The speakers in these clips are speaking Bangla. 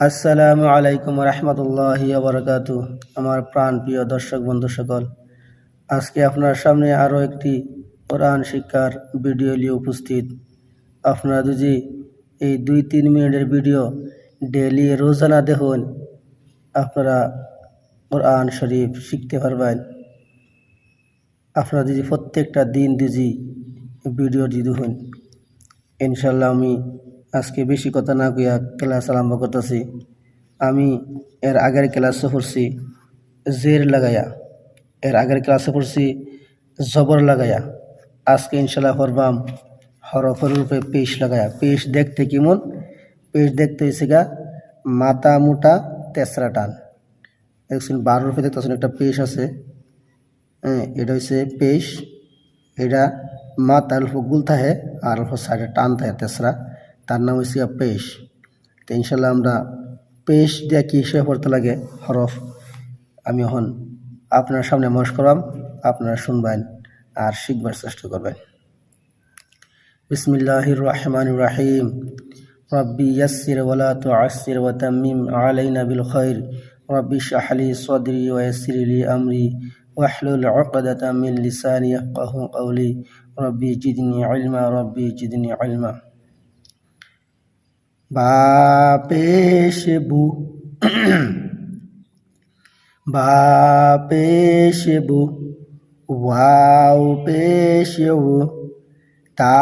আসসালামু আলাইকুম রহমতুল্লাহি আবরকাত আমার প্রাণ প্রিয় দর্শক, বন্ধু সকল, আজকে আপনার সামনে আরও একটি কোরআন শিক্ষার ভিডিও নিয়ে উপস্থিত। আপনারা যদি এই দুই তিন মিনিটের ভিডিও ডেলি রোজানা দেখুন, আপনারা কোরআন শরীফ শিখতে পারবেন। আপনারা যদি প্রত্যেকটা দিন দিজি ভিডিও যদি দেখুন ইনশাল্লাহ আমি আজকে বেশি কথা না কইয়া ক্লাস আরম্ভ করতেছি। আমি এর আগের ক্লাসে পড়ছি জের লাগাইয়া। এর আগের ক্লাসে পড়ছি জবর লাগাইয়া। আজকে ইনশাল্লাহ পড়বাম হরফের রূপে পেশ লাগাইয়া। পেশ দেখতে কেমন? পেশ দেখতে হয়েছে গা মাথা মোটা তেসরা টান। দেখছেন, বারো রূপে দেখতেছেন একটা পেশ আছে। হ্যাঁ এটা হচ্ছে পেশ। এটা মাথা অল্প গুল থাকে আর অল্প সাইডে টান থাকে তেসরা। তার নাম হচ্ছে পেশ তো ইনশাল্লাহ আমরা পেশ দিয়ে কী হিসেবে পড়তে লাগে হরফ আমি এখন আপনার সামনে মশ করাম আপনারা শুনবেন আর শিখবার চেষ্টা করবেন বিসমিল্লাহির রহমান রাহিম রব্বি ইয়াসির ওয়ালা তুআসির ওয়া তাম্মিম আলাইনা বিল খাইর রব্বি শাহলি সদরি ওয়া ইয়াসসির লি আমরি واحلل عقدة من لساني يفقه قولي ربي جدني علما ربي جدني علما বা পেশ বু বা পেশ বু ওয়াও পেশ ও তা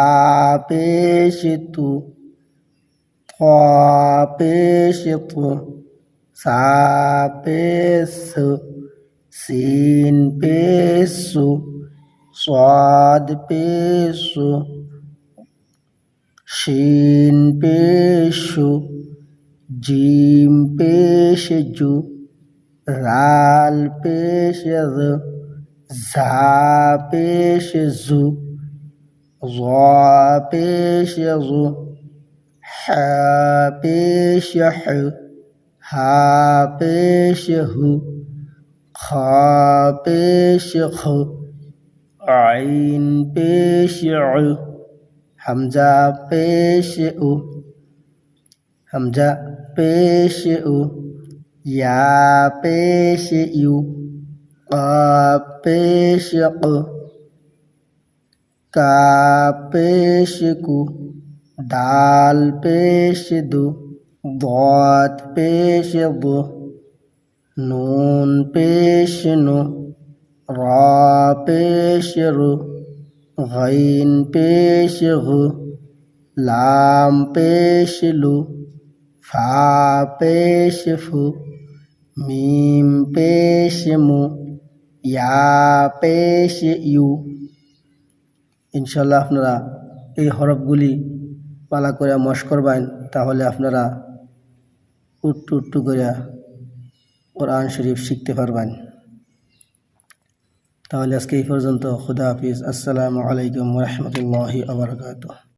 পেশ তু খ পেশ তু সা পেশ সিন পেশু স্বাদ পেশু শিন পেশু, জিম পেশ জু, রাল পেশ ঝা পেশ জু জ পেশ জু, হা পেশ হু, হা পেশ হু, খ পেশ খু, আইন পেশ हमजा पेश उ, हमजा पेश उ, या पेश यु क़ाफ पेश क़, का पेश कु, दाल पेश दु गौत पेश गु नून पेश नु, रा पेश रु। غين পেশ ঘু লাম পেশ লু ফা পেশ ফু মিম পেশ মু ইয়া পেশ ইউ ইনশাল্লাহ আপনারা এই হরফগুলি পালা করে মশ করবেন তাহলে আপনারা উট্টু উট্টু করে কোরআন শরীফ শিখতে পারবেন তাহলে আজকে এই পর্যন্ত খুদা হাফিজ আসসালামু আলাইকুম রহমতুল্লাহি আবরকাত